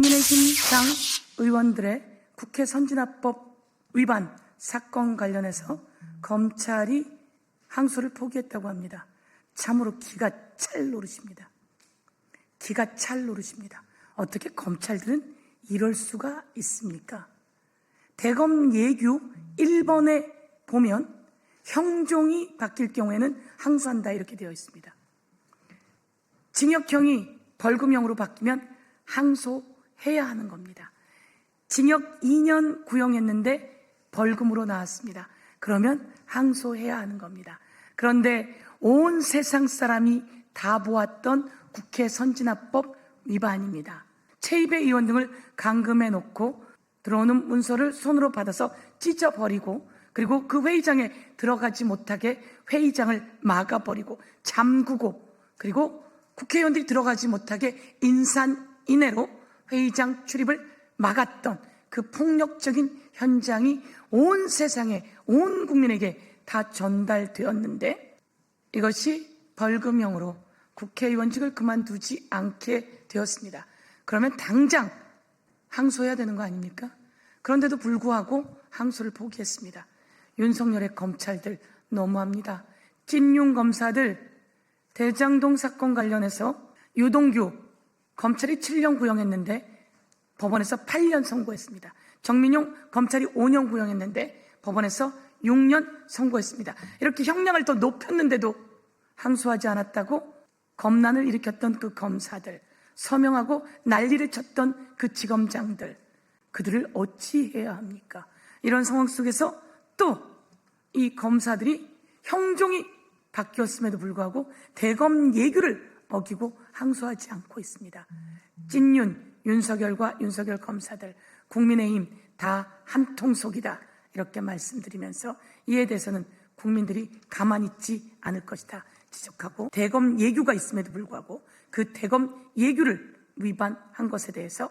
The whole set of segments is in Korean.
국민의힘 당 의원들의 국회 선진화법 위반 사건 관련해서 검찰이 항소를 포기했다고 합니다. 참으로 기가 찰 노릇입니다. 기가 찰 노릇입니다. 어떻게 검찰들은 이럴 수가 있습니까? 대검 예규 1번에 보면 형종이 바뀔 경우에는 항소한다 이렇게 되어 있습니다. 징역형이 벌금형으로 바뀌면 항소 해야 하는 겁니다. 징역 2년 구형했는데 벌금으로 나왔습니다. 그러면 항소해야 하는 겁니다. 그런데 온 세상 사람이 다 보았던 국회 선진화법 위반입니다. 체입의 의원 등을 감금해 놓고 들어오는 문서를 손으로 받아서 찢어버리고 그리고 그 회의장에 들어가지 못하게 회의장을 막아버리고 잠그고 그리고 국회의원들이 들어가지 못하게 인산 인해로 회의장 출입을 막았던 그 폭력적인 현장이 온 세상에 온 국민에게 다 전달되었는데 이것이 벌금형으로 국회의원직을 그만두지 않게 되었습니다. 그러면 당장 항소해야 되는 거 아닙니까? 그런데도 불구하고 항소를 포기했습니다. 윤석열의 검찰들 너무합니다. 찐윤 검사들 대장동 사건 관련해서 유동규 검찰이 7년 구형했는데 법원에서 8년 선고했습니다. 정민용 검찰이 5년 구형했는데 법원에서 6년 선고했습니다. 이렇게 형량을 더 높였는데도 항소하지 않았다고 검난을 일으켰던 그 검사들, 서명하고 난리를 쳤던 그 지검장들, 그들을 어찌해야 합니까? 이런 상황 속에서 또 이 검사들이 형종이 바뀌었음에도 불구하고 대검 예규를 어기고 항소하지 않고 있습니다. 찐윤, 윤석열과 윤석열 검사들, 국민의힘 다 한 통속이다. 이렇게 말씀드리면서 이에 대해서는 국민들이 가만히 있지 않을 것이다. 지적하고 대검 예규가 있음에도 불구하고 그 대검 예규를 위반한 것에 대해서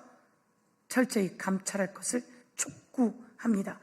철저히 감찰할 것을 촉구합니다.